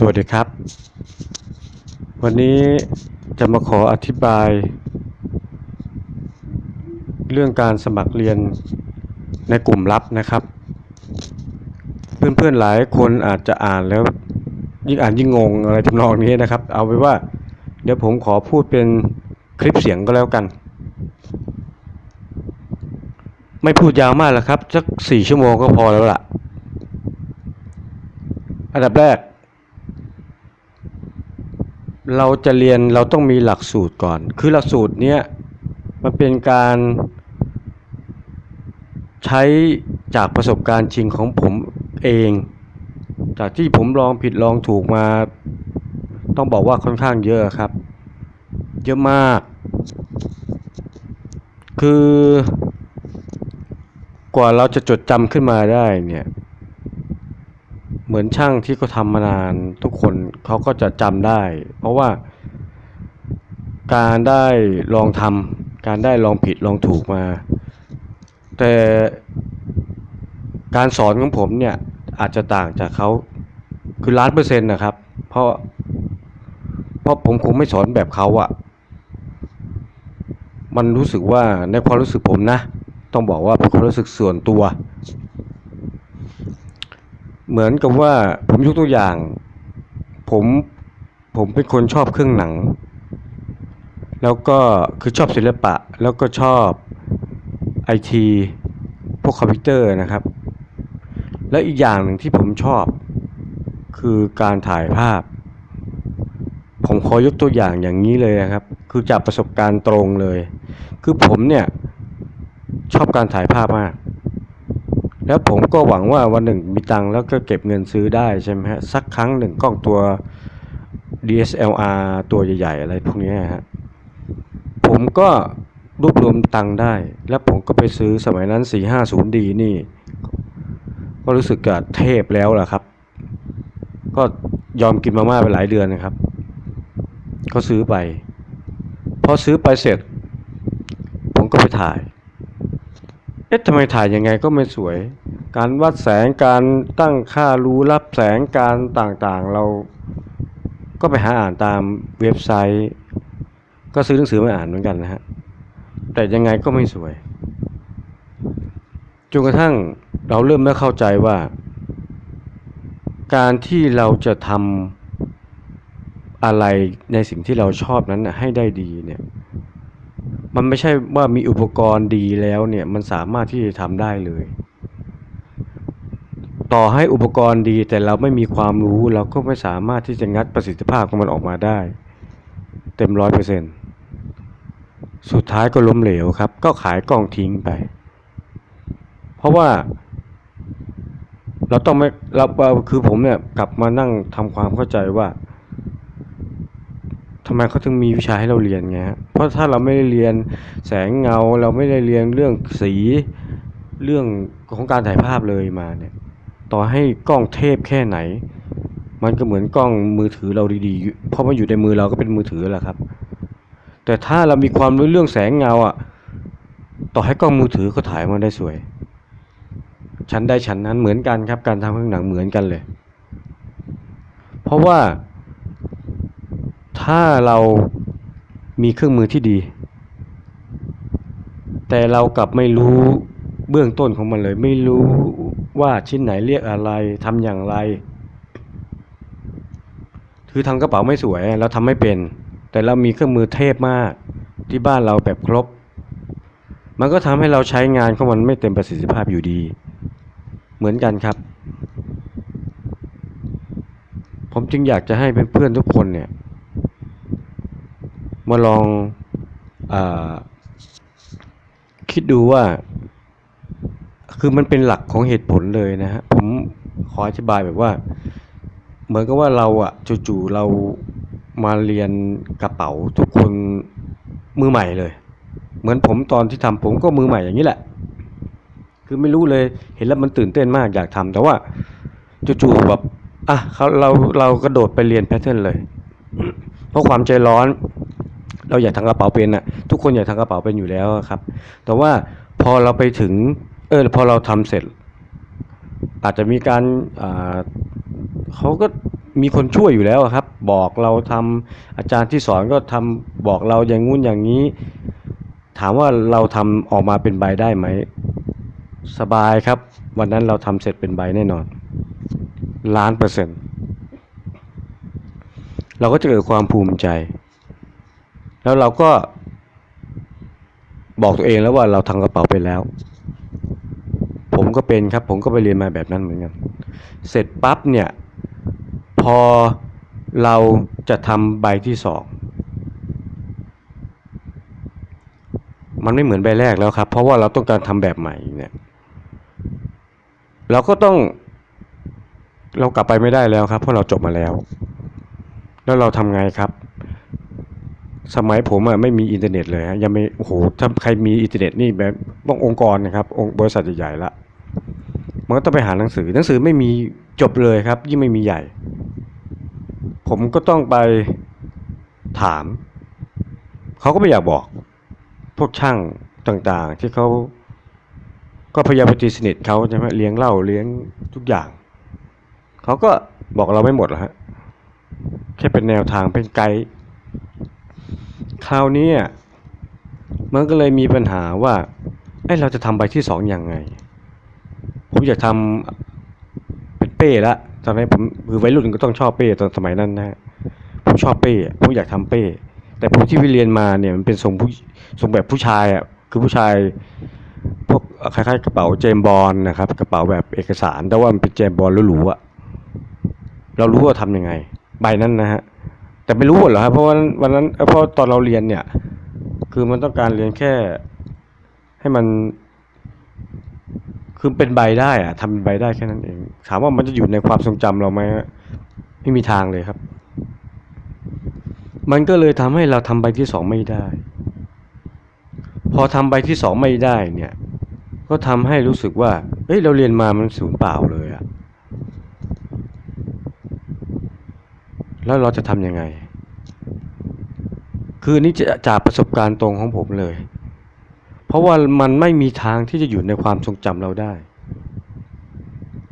สวัสดีครับ วันนี้จะมาขออธิบาย เรื่องการสมัครเรียนในกลุ่มลับนะครับ เพื่อนๆหลายคนอาจจะอ่านแล้ว ยิ่งอ่านยิ่งงงอะไรทำนองนี้นะครับ เอาไว้ว่า เดี๋ยวผมขอพูดเป็นคลิปเสียงก็แล้วกัน ไม่พูดยาวมากแล้วครับสักสี่ชั่วโมงก็พอแล้วล่ะ อันดับแรก เราจะเรียนเราต้องมีหลักสูตรก่อน คือหลักสูตรเนี้ยมันเป็นการใช้จากประสบการณ์จริงของผมเอง จากที่ผมลองผิดลองถูกมา ต้องบอกว่าค่อนข้างเยอะครับ เยอะมาก คือกว่าเราจะจดจำขึ้นมาได้เนี่ย มือนช่างที่เขาทำมานานทุกคนเขาก็จะจำได้ เพราะว่าการได้ลองทำการได้ลองผิดลองถูกมา แต่การสอนของผมเนี่ยอาจจะต่างจากเขาคือล้านเปอร์เซ็นต์นะครับ เพราะเพราะผมคงไม่สอนแบบเขาอะมันรู้สึกว่าในความรู้สึกผมนะ ต้องบอกว่าเป็นความรู้สึกส่วนตัว เหมือนกับว่าผมยกตัวอย่าง ผมผมเป็นคนชอบเครื่องหนัง แล้วก็คือชอบศิลปะ แล้วก็ชอบไอทีพวกคอมพิวเตอร์นะครับ และอีกอย่างหนึ่งที่ผมชอบ คือการถ่ายภาพ ผมขอยกตัวอย่างอย่างนี้เลยนะครับ คือจากประสบการณ์ตรงเลย คือผมเนี่ยชอบการถ่ายภาพมาก แล้วผมก็หวังว่าวันหนึ่งมีตังค์แล้วก็เก็บเงินซื้อได้ใช่ไหมฮะสักครั้งหนึ่งกล้องตัว DSLR ตัวใหญ่ ๆ อะไรพวกนี้ฮะผมก็รวบรวมตังค์ได้ แล้วผมก็ไปซื้อสมัยนั้น 450D นี่ ก็รู้สึกกับเทพแล้วล่ะครับ ก็ยอมกินมาม่าไปหลายเดือนนะครับ ก็ซื้อไป พอซื้อไปเสร็จ ผมก็ไปถ่าย เอ๊ะทำไมถ่ายยังไงก็ไม่สวย การวัดแสงการตั้งค่ารู้รับแสงการต่างๆ เราก็ไปหาอ่านตามเว็บไซต์ ก็ซื้อหนังสือมาอ่านเหมือนกันนะฮะ แต่ยังไงก็ไม่สวยจนกระทั่งเราเริ่มไม่เข้าใจว่า การที่เราจะทำอะไรในสิ่งที่เราชอบนั้นนะให้ได้ดีเนี่ย มันไม่ใช่ว่ามีอุปกรณ์ดีแล้วเนี่ยมันสามารถที่จะทำได้เลย ต่อให้อุปกรณ์ดีแต่เราไม่มีความรู้เราก็ไม่สามารถที่จะงัดประสิทธิภาพของมันออกมาได้ เต็มร้อยเปอร์เซ็นต์สุดท้ายก็ล้มเหลวครับ ก็ขายกล้องทิ้งไป เพราะว่าเราต้องไม่เราคือผมเนี่ยกลับมานั่งทำความเข้าใจว่า ทำไมเขาถึงมีวิชาให้เราเรียนไงฮะเพราะถ้าเราไม่ได้เรียนแสงเงา เราไม่ได้เรียนเรื่องสีเรื่องของการถ่ายภาพเลยมาเนี่ย ต่อให้กล้องเทพแค่ไหน มันก็เหมือนกล้องมือถือเราดีๆ เพราะมันอยู่ในมือเราก็เป็นมือถือแหละครับ แต่ถ้าเรามีความรู้เรื่องแสงเงาอะ ต่อให้กล้องมือถือก็ถ่ายมาได้สวย ชั้นได้ชั้นนั้นเหมือนกันครับ การทำเครื่องหนังเหมือนกันเลย เพราะว่า ถ้าเรามีเครื่องมือที่ดี แต่เรากลับไม่รู้เบื้องต้นของมันเลย ไม่รู้ว่าชิ้นไหนเรียกอะไรทำอย่างไร คือทำกระเป๋าไม่สวยเราทำไม่เป็น แต่เรามีเครื่องมือเทพมากที่บ้านเราแบบครบ มันก็ทำให้เราใช้งานของมันไม่เต็มประสิทธิภาพอยู่ดี เหมือนกันครับ ผมจึงอยากจะให้เพื่อนๆทุกคนเนี่ย มาลองอคิดดูว่า คือมันเป็นหลักของเหตุผลเลยนะฮะ ผมขออธิบายแบบว่า เหมือนกับว่าเราอะจู่ๆเรามาเรียนกระเป๋าทุกคนมือใหม่เลย เหมือนผมตอนที่ทำผมก็มือใหม่อย่างนี้แหละ คือไม่รู้เลยเห็นแล้วมันตื่นเต้นมากอยากทำแต่ว่าจู่ๆแบบอะเขาเราเรากระโดดไปเรียนแพทเทิร์นเลย เพราะความใจร้อน เราอยากทำกระเป๋าเป็นน่ะทุกคนอยากทำกระเป๋าเป็นอยู่แล้วครับ แต่ว่าพอเราไปถึงเออพอเราทำเสร็จ อาจจะมีการเขาก็มีคนช่วยอยู่แล้วครับ บอกเราทำอาจารย์ที่สอนก็ทำบอกเราอย่างงู้นอย่างนี้ ถามว่าเราทำออกมาเป็นใบได้ไหมสบายครับ วันนั้นเราทำเสร็จเป็นใบแน่นอนล้านเปอร์เซ็นต์เราก็จะเกิดความภูมิใจ แล้วเราก็บอกตัวเองแล้วว่าเราทำกระเป๋าไปแล้ว ผมก็เป็นครับ ผมก็ไปเรียนมาแบบนั้นเหมือนกัน เสร็จปั๊บเนี่ย พอเราจะทำใบที่สองมันไม่เหมือนใบแรกแล้วครับ เพราะว่าเราต้องการทำแบบใหม่เนี่ย เราก็ต้องเรากลับไปไม่ได้แล้วครับ เพราะเราจบมาแล้ว แล้วเราทำไงครับ สมัยผมอะไม่มีอินเทอร์เน็ตเลยฮะยังไม่โอ้โหถ้าใครมีอินเทอร์เน็ตนี่แบบต้ององค์กรนะครับองค์บริษัทใหญ่ๆละมันก็ต้องไปหาหนังสือ หนังสือไม่มีจบเลยครับ ยิ่งไม่มีใหญ่ ผมก็ต้องไปถาม เขาก็ไม่อยากบอก พวกช่างต่างๆ ที่เขาก็พยายามไปตีสนิทเขาใช่ไหมเลี้ยงเหล้าเลี้ยงทุกอย่าง เขาก็บอกเราไม่หมดหรอกฮะแค่เป็นแนวทางเป็นไกด์ คราวนี้มันก็เลยมีปัญหาว่าไอ้เราจะทำใบที่สองอยังไง ผมอยากทำเป็นเป้ละตอนนี้นผมคือวัยรุ่นก็ต้องชอบเป้ตอนสมัยนั้นนะฮะผมชอบเป้ผมอยากทำเป้ แต่ผมที่ไปเรียนมาเนี่ยมันเป็นทรงผู้ทรงแบบผู้ชายอะคือผู้ชายพวกคล้ายๆกระเป๋าเจมบอลนะครับ กระเป๋าแบบเอกสาร แต่ว่ามันเป็นเจมบอลหรูๆอะเรารู้ว่าทำยังไง ใบนั้นนะฮะ แต่ไม่รู้หมดหรอครับเพราะว่าวันนั้นเพราะตอนเราเรียนเนี่ย คือมันต้องการเรียนแค่ ให้มัน คือเป็นใบได้อะทำเป็นใบได้แค่นั้นเองถามว่ามันจะอยู่ในความทรงจำเราไหมไม่มีทางเลยครับ มันก็เลยทำให้เราทำใบที่สองไม่ได้ พอทำใบที่สองไม่ได้เนี่ย ก็ทำให้รู้สึกว่าเฮ้ยเราเรียนมามันสูญเปล่าเลยอะ แล้วเราจะทำยังไง คือนี่จะจากประสบการณ์ตรงของผมเลย เพราะว่ามันไม่มีทางที่จะอยู่ในความทรงจำเราได้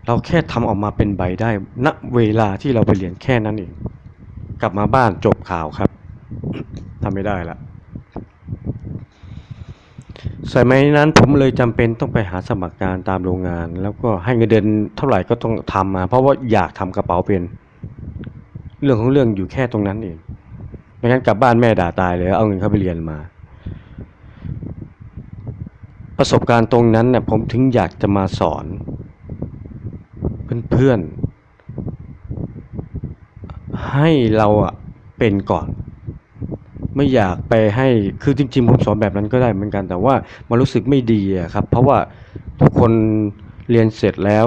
เราแค่ทำออกมาเป็นใบได้ณเวลาที่เราไปเรียนแค่นั้นเอง กลับมาบ้านจบข่าวครับทำไม่ได้ละสมัยนั้นผมเลยจำเป็นต้องไปหาสมัครงานตามโรงงาน แล้วก็ให้เงินเดือนเท่าไหร่ก็ต้องทำมา เพราะว่าอยากทำกระเป๋าเป็น เรื่องของเรื่องอยู่แค่ตรงนั้นเองไม่งั้นกลับบ้านแม่ด่าตายเลย เอาเงินเข้าไปเรียนมา ประสบการณ์ตรงนั้นเนี่ยผมถึงอยากจะมาสอน เพื่อนๆ ให้เราอะเป็นก่อน ไม่อยากไปให้คือจริงๆผมสอนแบบนั้นก็ได้เหมือนกันแต่ว่ามันรู้สึกไม่ดีอะครับ เพราะว่าทุกคนเรียนเสร็จแล้ว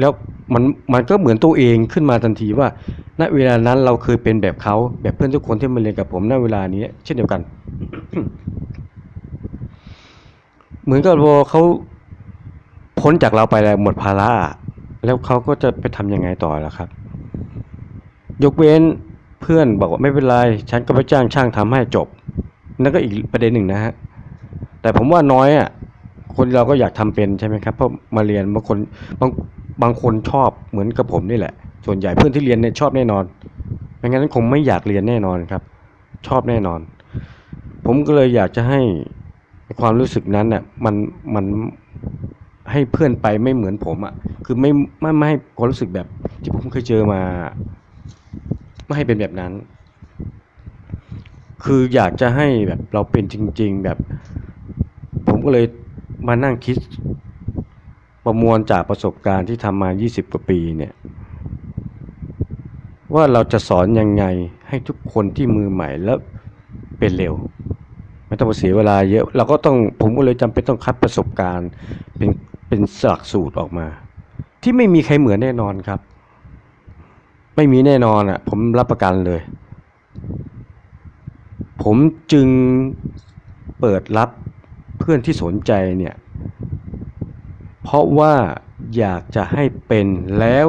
แล้วมันมันก็เหมือนตัวเองขึ้นมาทันทีว่า ณเวลานั้นเราเคยเป็นแบบเขาแบบเพื่อนทุกคนที่มาเรียนกับผมณเวลานี้ เช่นเดียวกัน เหมือนกับพอเขาพ้นจากเราไปแล้วหมดภาระแล้วเขาก็จะไปทำยังไงต่อล่ะครับ ยกเว้นเพื่อนบอกว่าไม่เป็นไร ฉันก็ไปจ้างช่างทำให้จบ นั่นก็อีกประเด็นหนึ่งนะฮะ แต่ผมว่าน้อยอะ คนเราก็อยากทำเป็นใช่ไหมครับ เพราะมาเรียนบางคนบางบางคนชอบเหมือนกับผมนี่แหละ ส่วนใหญ่เพื่อนที่เรียนเนี่ยชอบแน่นอนไม่งั้นคงไม่อยากเรียนแน่นอนครับ ชอบแน่นอน ผมก็เลยอยากจะให้ความรู้สึกนั้นน่ะมันมันให้เพื่อนไปไม่เหมือนผมอะคือไม่ไม่ไม่ให้ความรู้สึกแบบที่ผมเคยเจอมา ไม่ให้เป็นแบบนั้น คืออยากจะให้แบบเราเป็นจริง ๆ แบบ ผมก็เลยมานั่งคิดประมวลจากประสบการณ์ที่ทำมา 20 กว่าปีเนี่ย ว่าเราจะสอนยังไงให้ทุกคนที่มือใหม่แล้วเป็นเร็ว ไม่ต้องเสียเวลาเยอะ เราก็ต้องผมก็เลยจำเป็นต้องคัดประสบการณ์เป็นเป็นหลักสูตรออกมา ที่ไม่มีใครเหมือนแน่นอนครับ ไม่มีแน่นอนอะ ผมรับประกันเลย ผมจึงเปิดรับเพื่อนที่สนใจเนี่ย เพราะว่าอยากจะให้เป็นแล้ว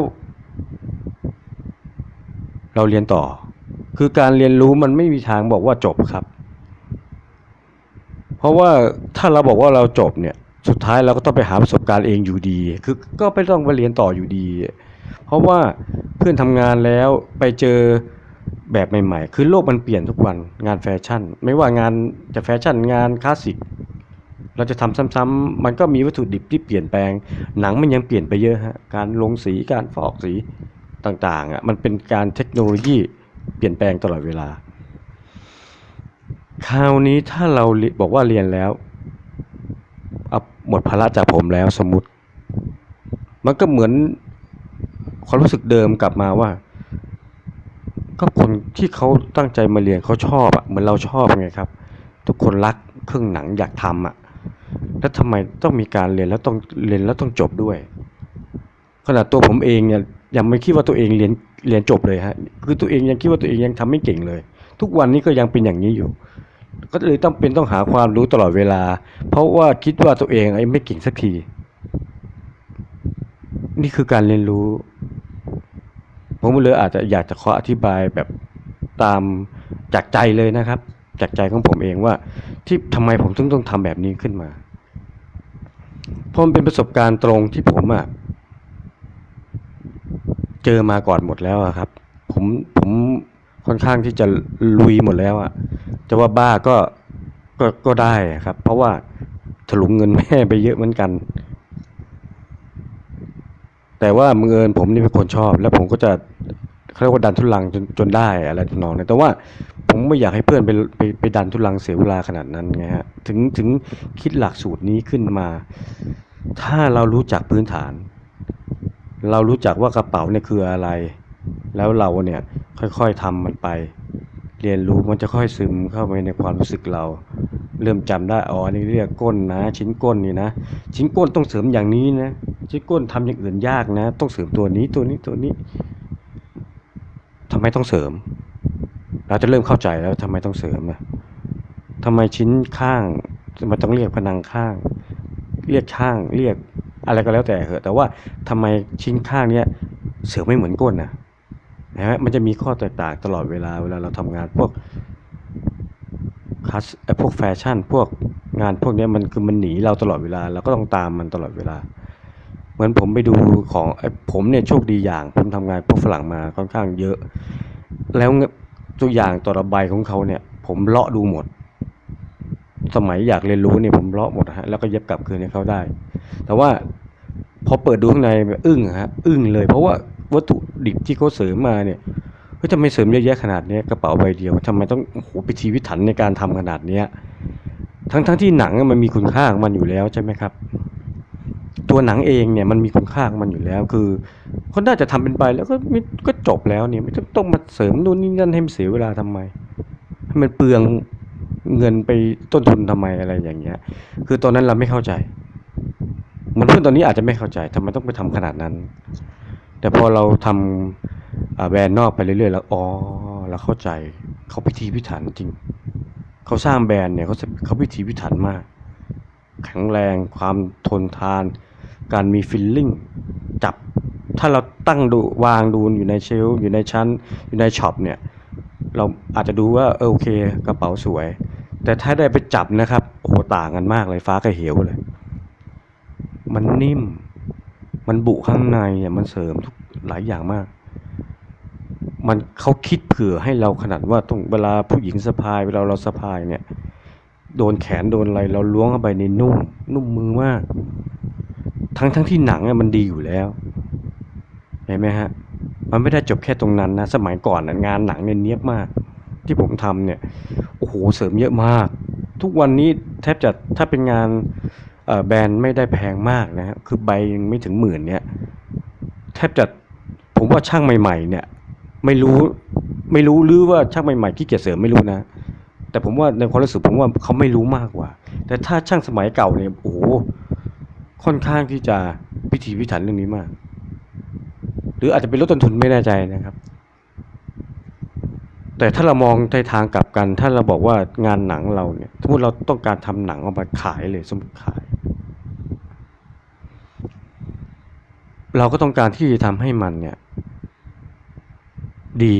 เราเรียนต่อ คือการเรียนรู้มันไม่มีทางบอกว่าจบครับ เพราะว่าถ้าเราบอกว่าเราจบเนี่ย สุดท้ายเราก็ต้องไปหาประสบการณ์เองอยู่ดี คือก็ไม่ต้องไปเรียนต่ออยู่ดี เพราะว่าเพื่อนทำงานแล้วไปเจอแบบใหม่ ๆ คือโลกมันเปลี่ยนทุกวันงานแฟชั่น ไม่ว่างานจะแฟชั่นงานคลาสสิกเราจะทำซ้ำๆมันก็มีวัตถุดิบที่เปลี่ยนแปลง หนังมันยังเปลี่ยนไปเยอะฮะ การลงสี การฟอกสี ต่างๆอะมันเป็นการเทคโนโลยีเปลี่ยนแปลงตลอดเวลา คราวนี้ถ้าเราบอกว่าเรียนแล้วเอาหมดภาระจากผมแล้วสมมติ มันก็เหมือนความรู้สึกเดิมกลับมาว่า ก็คนที่เขาตั้งใจมาเรียนเขาชอบอะเหมือนเราชอบไงครับ ทุกคนรักเครื่องหนังอยากทำอะแล้วทำไมต้องมีการเรียนแล้วต้องเรียนแล้วต้องจบด้วยขนาดตัวผมเองเนี่ย ยังไม่คิดว่าตัวเองเรียนเรียนจบเลยฮะคือตัวเองยังคิดว่าตัวเองยังทำไม่เก่งเลย ทุกวันนี้ก็ยังเป็นอย่างนี้อยู่ ก็เลยต้องเป็นต้องหาความรู้ตลอดเวลา เพราะว่าคิดว่าตัวเองไอ้ไม่เก่งสักที นี่คือการเรียนรู้ ผมเลยอาจจะอยากจะขออธิบายแบบตามจากใจเลยนะครับ จากใจของผมเองว่า ที่ทำไมผมถึงต้องทำแบบนี้ขึ้นมาเพราะมันเป็นประสบการณ์ตรงที่ผมอะ เจอมาก่อนหมดแล้วอะครับ ผมผมค่อนข้างที่จะลุยหมดแล้วอะจะว่าบ้าก็ก็ก็ได้ครับ เพราะว่าถลุงเงินแม่ไปเยอะเหมือนกัน แต่ว่ามือเอิญผมนี่เป็นคนชอบ แล้วผมก็จะเขาเรียกว่าดันทุลังจนจนได้อะไรทำนองนี้แต่ว่าผมไม่อยากให้เพื่อนไปไปไปดันทุลังเสียเวลาขนาดนั้นไงฮะถึงถึงคิดหลักสูตรนี้ขึ้นมา ถ้าเรารู้จักพื้นฐาน เรารู้จักว่ากระเป๋าเนี่ยคืออะไร แล้วเราเนี่ยค่อยๆทำมันไป เรียนรู้มันจะค่อยซึมเข้าไปในความรู้สึกเรา เริ่มจำได้อ๋อนี่เรียกก้นนะ ชิ้นก้นนี่นะ ชิ้นก้นต้องเสริมอย่างนี้นะ ชิ้นก้นทำอย่างอื่นยากนะ ต้องเสริมตัวนี้ตัวนี้ตัวนี้ทำไมต้องเสริม เราจะเริ่มเข้าใจแล้วทำไมต้องเสริมนะทำไมชิ้นข้างมันต้องเรียกพนังข้าง เรียกข้างเรียก อะไรก็แล้วแต่เหอะแต่ว่าทำไมชิ้นข้างเนี้ยเสริมไม่เหมือนก้นนะนะฮะมันจะมีข้อแตกต่างตลอดเวลาเวลาเราทำงานพวกคัสไอพวกแฟชั่น พวกงานพวกนี้มันคือมันหนีเราตลอดเวลาเราก็ต้องตามมันตลอดเวลา เหมือนผมไปดูของไอผมเนี่ยโชคดีอย่างผมทำงานพวกฝรั่งมาค่อนข้างเยอะ แล้วตัวอย่างต่อระบายของเขาเนี่ย ผมเลาะดูหมด สมัยอยากเรียนรู้เนี่ยผมเลาะหมดฮะแล้วก็เย็บกลับคืนให้เขาได้ แต่ว่าพอเปิดดูข้างในอึ้งอะฮะอึ้งเลย เพราะว่าวัตถุดิบที่เขาเสริมมาเนี่ยเฮ้ยทำไมเสริมเยอะแยะขนาดนี้กระเป๋าใบเดียวทำไมต้องโอ้โหพิธีพิตถันในการทำขนาดเนี้ยทั้งทั้งที่หนังมันมีคุณค่าของมันอยู่แล้วใช่ไหมครับ ตัวหนังเองเนี่ยมันมีคุณค่าของมันอยู่แล้ว คือเขาน่าจะทำเป็นไปแล้วก็ก็จบแล้วเนี่ยไม่ต้องมาเสริมนู่นนี่นั่นให้มันเสียเวลาทำไมให้มันเปลืองเงินไปต้นทุนทำไมอะไรอย่างเงี้ย คือตอนนั้นเราไม่เข้าใจ เหมือนเพื่อนตอนนี้อาจจะไม่เข้าใจทำไมต้องไปทำขนาดนั้น แต่พอเราทำอ่าแบรนด์นอกไปเรื่อยๆแล้วอ๋อเราเข้าใจเขาพิธีพิถันจริง เขาสร้างแบรนด์เนี่ยเขาเขาพิถีพิถันมาก แข็งแรงความทนทาน การมีฟิลลิ่งจับถ้าเราตั้งดูวางดูอยู่ในเชลฟ์อยู่ในชั้น อยู่ในช็อปเนี่ย เราอาจจะดูว่าเออโอเค กระเป๋าสวย แต่ถ้าได้ไปจับนะครับโอ้โหต่างกันมากเลยฟ้ากับเหวเลย มันนิ่ม มันบุข้างในอะมันเสริมทุกหลายอย่างมาก มันเขาคิดเผื่อให้เราขนาดว่าต้องเวลาผู้หญิงสะพายเวลาเราสะพายเนี่ย โดนแขนโดนอะไรเราล้วงเข้าไปในนุ่ม นุ่มมือมาก ทั้งทั้งที่หนังอะมันดีอยู่แล้วเห็นไหมฮะมันไม่ได้จบแค่ตรงนั้นนะ สมัยก่อนนะงานหนังเนี่ยเนี้ยบมาก ที่ผมทำเนี่ยโอ้โหเสริมเยอะมาก ทุกวันนี้แทบจะถ้าเป็นงาน แบรนด์ไม่ได้แพงมากนะคือใบยังไม่ถึงหมื่นเนี่ยแทบจะผมว่าช่างใหม่ ๆ เนี่ยไม่รู้ไม่รู้หรือว่าช่างใหม่ๆขี้เกียจเสริมไม่รู้นะ แต่ผมว่าในความรู้สึกผมว่าเขาไม่รู้มากกว่า แต่ถ้าช่างสมัยเก่าเนี่ยโอ้โหค่อนข้างที่จะพิถีพิถันเรื่องนี้มาก หรืออาจจะเป็นลดต้นทุนไม่แน่ใจนะครับ แต่ถ้าเรามองในทางกลับกัน ถ้าเราบอกว่างานหนังเราเนี่ยสมมติเราต้องการทำหนังออกมาขายเลยสมมติขาย เราก็ต้องการที่จะทำให้มันเนี่ย ดี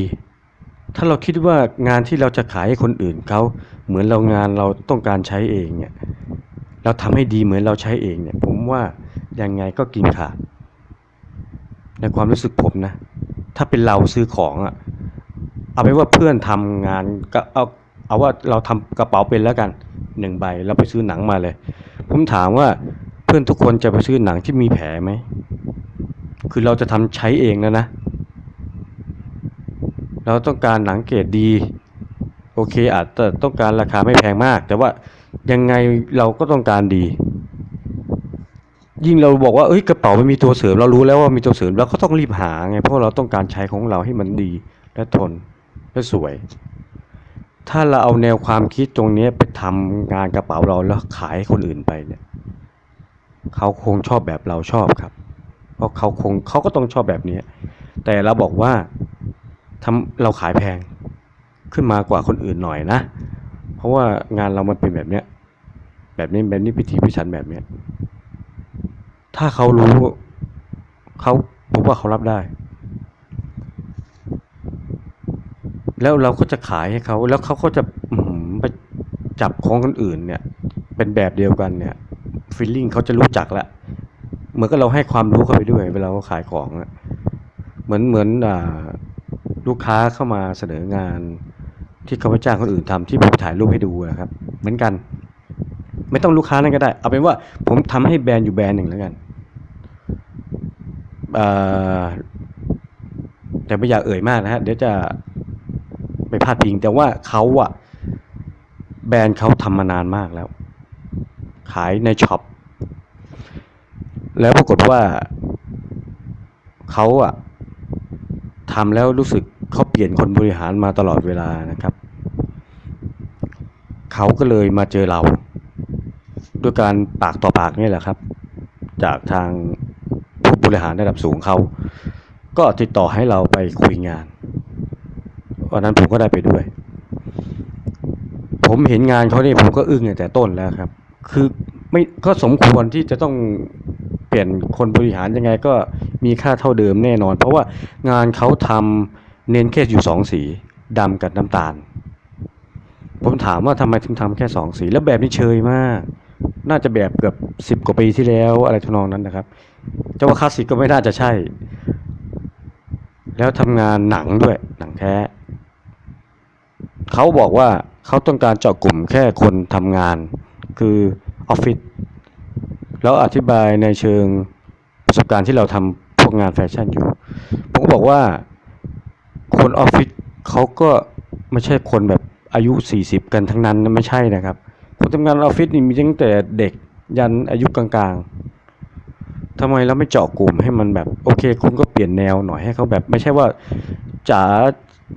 ถ้าเราคิดว่างานที่เราจะขายให้คนอื่นเขาเหมือนเรางานเราต้องการใช้เองเนี่ย เราทำให้ดีเหมือนเราใช้เองเนี่ย ผมว่ายังไงก็กินขาดในความรู้สึกผมนะ ถ้าเป็นเราซื้อของอะเอาไปว่าเพื่อนทำงานก็เอาเอาว่าเราทำกระเป๋าเป็นแล้วกันหนึ่งใบเราไปซื้อหนังมาเลย ผมถามว่าเพื่อนทุกคนจะไปซื้อหนังที่มีแผลไหม คือเราจะทำใช้เองแล้วนะ เราต้องการหนังเกรดดี โอเคอาจจะต้องการราคาไม่แพงมาก แต่ว่ายังไงเราก็ต้องการดี ยิ่งเราบอกว่าเอ้ยกระเป๋ามันมีตัวเสริม เรารู้แล้วว่ามีตัวเสริมเราก็ต้องรีบหาไงเพราะเราต้องการใช้ของเราให้มันดีและทนและสวย ถ้าเราเอาแนวความคิดตรงนี้ไปทำงานกระเป๋าเราแล้วขายให้คนอื่นไปเนี่ยเขาคงชอบแบบเราชอบครับ เพราะเขาคงเขาก็ต้องชอบแบบนี้ แต่เราบอกว่าทำเราขายแพงขึ้นมากว่าคนอื่นหน่อยนะ เพราะว่างานเรามันเป็นแบบเนี้ยแบบนี้แบบนี้พิธีพิถันแบบเนี้ยถ้าเขารู้เขาผมว่าเขารับได้ แล้วเราก็จะขายให้เขาแล้วเขาก็จะไปจับของคนอื่นเนี่ย เป็นแบบเดียวกันเนี่ยฟีลลิ่งเขาจะรู้จักละ เหมือนกับเราให้ความรู้เข้าไปด้วย เวลาเขาขายของอะเหมือนเหมือนอลูกค้าเข้ามาเสนองาน ที่เขาไปจ้างคนอื่นทำที่ผมถ่ายรูปให้ดูอะครับ เหมือนกัน ไม่ต้องลูกค้านั่นก็ได้ เอาเป็นว่าผมทำให้แบรนด์อยู่แบรนด์หนึ่งแล้วกันแต่ไม่อยากเอ่ยมากนะฮะเดี๋ยวจะไปพาดพิง แต่ว่าเขาอะแบรนด์เขาทำมานานมากแล้ว ขายในช็อป แล้วปรากฏว่าเขาอะทำแล้วรู้สึกเขาเปลี่ยนคนบริหารมาตลอดเวลานะครับ เขาก็เลยมาเจอเรา ด้วยการปากต่อปากนี่แหละครับ จากทางผู้บริหารระดับสูงเขา ก็ติดต่อให้เราไปคุยงานวันนั้นผมก็ได้ไปด้วย ผมเห็นงานเขาเนี่ยผมก็อึ้งตั้งแต่ต้นแล้วครับ คือไม่ก็สมควรที่จะต้อง เปลี่ยนคนบริหารยังไงก็มีค่าเท่าเดิมแน่นอน เพราะว่างานเขาทำเน้นแค่อยู่สองสีดำกับน้ำตาล ผมถามว่าทำไมถึงทำแค่สองสี แล้วแบบนี้เชยมาก น่าจะแบบเกือบสิบกว่าปีที่แล้วอะไรทนองนั้นนะครับจะว่าคลาสสิกก็ไม่น่าจะใช่ แล้วทำงานหนังด้วยหนังแท้เขาบอกว่าเขาต้องการเจาะกลุ่มแค่คนทำงาน คือออฟฟิศ แล้วอธิบายในเชิงประสบการณ์ที่เราทำพวกงานแฟชั่นอยู่ ผมก็บอกว่าคนออฟฟิศเขาก็ไม่ใช่คนแบบอายุ 40 กันทั้งนั้นนะไม่ใช่นะครับ คนทำงานออฟฟิศนี่มีตั้งแต่เด็กยันอายุกลางๆทำไมเราไม่เจาะกลุ่มให้มันแบบโอเค คุณก็เปลี่ยนแนวหน่อยให้เขาแบบไม่ใช่ว่าจ๋า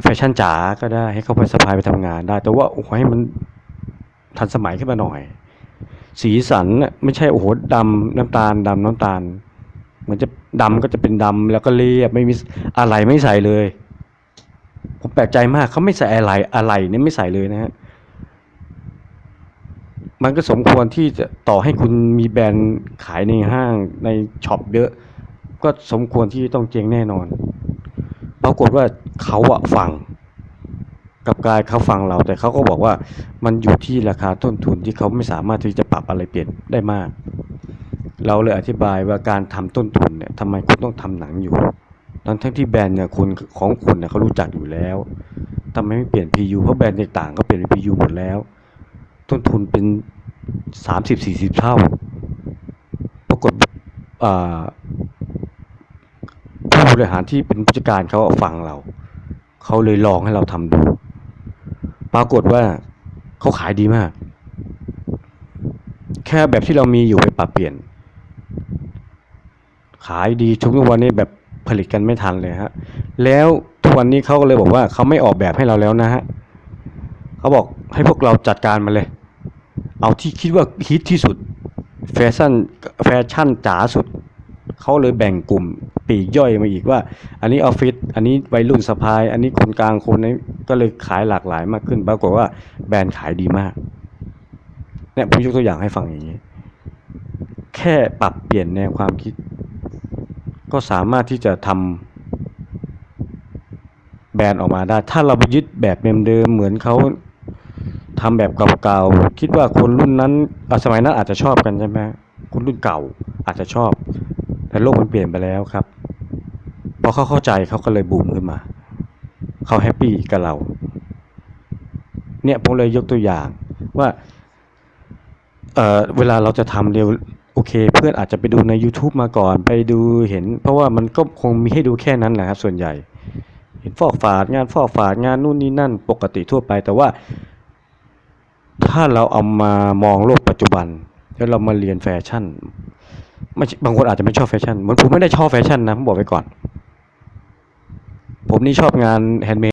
แฟชั่นจ๋าก็ได้ให้เขาไปสะพายไปทำงานได้ แต่ว่าโอ้ให้มันทันสมัยขึ้นมาหน่อย สีสันน่ะไม่ใช่โอ้โหดำน้ำตาลดำน้ำตาลเหมือนจะดำก็จะเป็นดำแล้วก็เรียบไม่มีอะไรไม่ใส่เลย ผมแปลกใจมากเขาไม่ใส่อะไรอะไรเนี่ยไม่ใส่เลยนะฮะมันก็สมควรที่จะต่อให้คุณมีแบรนด์ขายในห้างในช็อปเยอะ ก็สมควรที่ต้องเจงแน่นอนปรากฏว่าเขาอะฟัง กับกลายเขาฟังเรา แต่เขาก็บอกว่ามันอยู่ที่ราคาต้นทุนที่เขาไม่สามารถที่จะปรับอะไรเปลี่ยนได้มาก เราเลยอธิบายว่าการทำต้นทุนเนี่ยทำไมคุณต้องทำหนังอยู่ทั้งทั้งที่แบรนด์เนี่ยคุณของคุณเนี่ยเขารู้จักอยู่แล้วทำไมไม่เปลี่ยน PU เพราะแบรนด์ต่างๆก็เปลี่ยนเป็น PU หมดแล้ว ต้นทุนเป็นสามสิบสี่สิบเท่า ปรากฏผู้บริหารที่เป็นผู้จัดการเขาเอาฟังเรา เขาเลยลองให้เราทำดู ปรากฏว่าเขาขายดีมาก แค่แบบที่เรามีอยู่ไปปรับเปลี่ยน ขายดีทุกวันนี้แบบผลิตกันไม่ทันเลยฮะ แล้วทุกวันนี้เขาก็เลยบอกว่าเขาไม่ออกแบบให้เราแล้วนะฮะเขาบอกให้พวกเราจัดการมาเลย เอาที่คิดว่าฮิตที่สุดแฟชั่นแฟชั่นจ๋าสุด เขาเลยแบ่งกลุ่ม ปีกย่อยมาอีกว่า อันนี้ออฟฟิศอันนี้วัยรุ่นสะพาย อันนี้คนกลางคนนี้ก็เลยขายหลากหลายมากขึ้นปรากฏว่าแบรนด์ขายดีมากเนี่ยผมยกตัวอย่างให้ฟังอย่างนี้ แค่ปรับเปลี่ยนแนวความคิด ก็สามารถที่จะทำแบรนด์ออกมาได้ ถ้าเราไปยึดแบบเดิมๆเหมือนเขาทำแบบเก่าๆ คิดว่าคนรุ่นนั้นสมัยนั้นอาจจะชอบกันใช่ไหมคนรุ่นเก่าอาจจะชอบ แต่โลกมันเปลี่ยนไปแล้วครับ ออเขาเข้าใจเขาก็เลยบูมขึ้นมา เขาแฮปปี้กับเรา เนี่ยผมเลยยกตัวอย่างว่าเออเวลาเราจะทำเร็วโอเค เพื่อนอาจจะไปดูใน YouTube มาก่อนไปดูเห็น เพราะว่ามันก็คงมีให้ดูแค่นั้นแหละครับ ส่วนใหญ่ เห็นฟอกฝาดงานฟอกฝาดงานนู่นนี่นั่น ปกติทั่วไป แต่ว่า ถ้าเราเอามามองโลกปัจจุบัน แล้วเรามาเรียนแฟชั่นไม่บางคนอาจจะไม่ชอบแฟชั่นเหมือนผมไม่ได้ชอบแฟชั่นนะผมบอกไว้ก่อน ผมนี่ชอบงานแฮนด์เมด